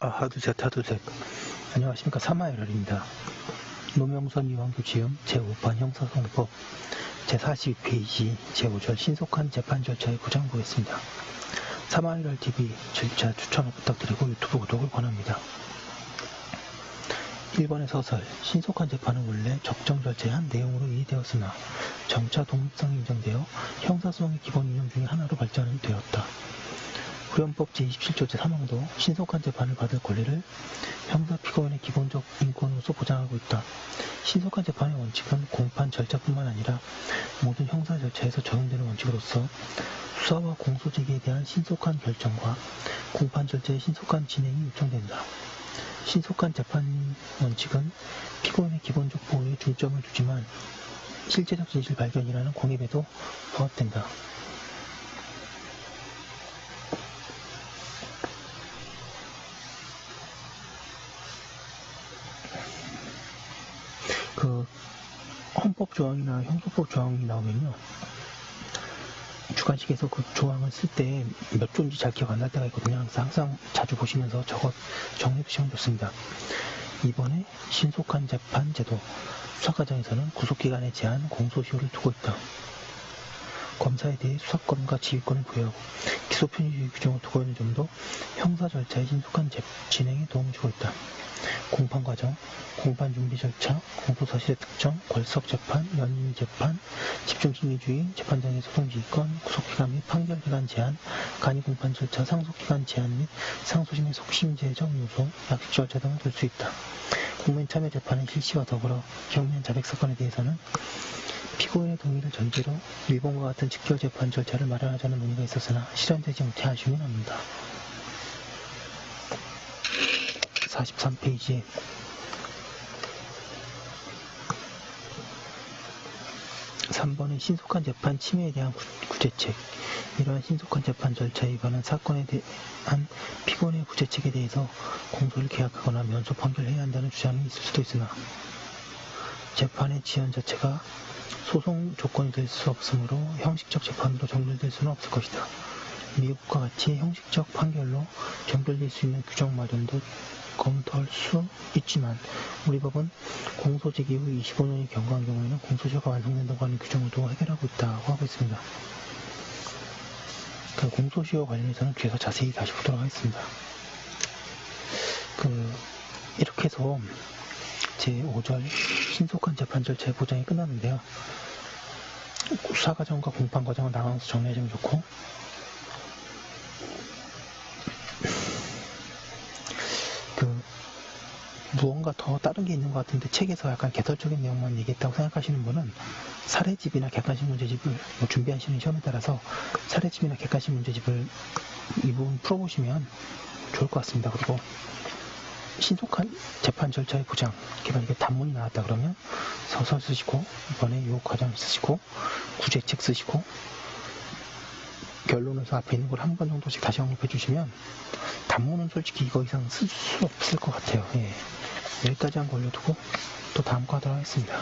아, 하두셋, 하두셋. 안녕하십니까. 사마이럴입니다. 노명선 이완규 지음 제5판 형사소송법 제42페이지 제5절 신속한 재판 절차의 구장 보겠습니다. 사마이럴 TV 절차 추천을 부탁드리고 유튜브 구독을 권합니다. 1번의 서설 신속한 재판은 원래 적정 절차의 한 내용으로 이해되었으나 정차 독립성이 인정되어 형사소송의 기본 이념 중의 하나로 발전되었다. 후연법 제27조 제3항도 신속한 재판을 받을 권리를 형사 피고인의 기본적 인권으로서 보장하고 있다. 신속한 재판의 원칙은 공판 절차뿐만 아니라 모든 형사 절차에서 적용되는 원칙으로서 수사와 공소 제기에 대한 신속한 결정과 공판 절차의 신속한 진행이 요청된다. 신속한 재판 원칙은 피고인의 기본적 보호에 중점을 두지만 실제적 진실 발견이라는 공입에도 부합된다. 그 헌법 조항이나 형소법 조항이 나오면요. 주관식에서 그 조항을 쓸 때 몇 조인지 잘 기억 안 날 때가 있거든요. 항상, 항상 자주 보시면서 적어 정리해 두시면 좋습니다. 이번에 신속한 재판 제도 수사 과정에서는 구속기간에 제한 공소시효를 두고 있다. 검사에 대해 수사권과 지휘권을 부여하고 기소 편의 규정을 두고 있는 점도 형사 절차의 신속한 재- 진행에 도움을 주고 있다. 공판 과정, 공판 준비 절차, 공소 사실의 특정, 걸석 재판, 연임 재판, 집중 심리주의, 재판장의 소송 지휘권, 구속 기간 및 판결 기간 제한, 간이 공판 절차, 상속 기간 제한 및 상소심의 속심제적 요소, 약식 절차 등을 들 수 있다. 국민 참여 재판의 실시와 더불어 경면 자백 사건에 대해서는 피고인의 동의를 전제로 일본과 같은 직결 재판 절차를 마련하자는 논의가 있었으나 실현되지 못해 아쉬움이 남는다. 43페이지에 삼번은 신속한 재판 침해에 대한 구- 구제책. 이러한 신속한 재판 절차에 위반한 사건에 대한 피고인의 구제책에 대해서 공소를 계약하거나 면소 판결해야 한다는 주장이 있을 수도 있으나 재판의 지연 자체가 소송 조건이 될 수 없으므로 형식적 재판으로 정렬될 수는 없을 것이다. 미국과 같이 형식적 판결로 정결될 수 있는 규정 마련도 검토할 수 있지만 우리 법은 공소 제기 후 25년이 경과한 경우에는 공소시효가 완성된다고 하는 규정을 두고 해결하고 있다고 하고 있습니다. 그 공소시효 관련해서는 뒤에서 자세히 다시 보도록 하겠습니다. 그 이렇게 해서 제 5절 신속한 재판 절차의 보장이 끝났는데요. 수사 과정과 공판 과정을 나눠서 정리해주면 좋고 무언가 더 다른 게 있는 것 같은데 책에서 약간 개설적인 내용만 얘기했다고 생각하시는 분은 사례집이나 객관식 문제집을 뭐 준비하시는 시험에 따라서 사례집이나 객관식 문제집을 이 부분 풀어보시면 좋을 것 같습니다. 그리고 신속한 재판 절차의 보장, 이렇게 만약에 단문이 나왔다 그러면 서설 쓰시고 이번에 요 과정 쓰시고 구제책 쓰시고 결론에서 앞에 있는 걸 한 번 정도씩 다시 언급해 주시면 단문은 솔직히 이거 이상 쓸 수 없을 것 같아요. 예. 여기까지 한거 올려두고 또 다음 거 하도록 하겠습니다.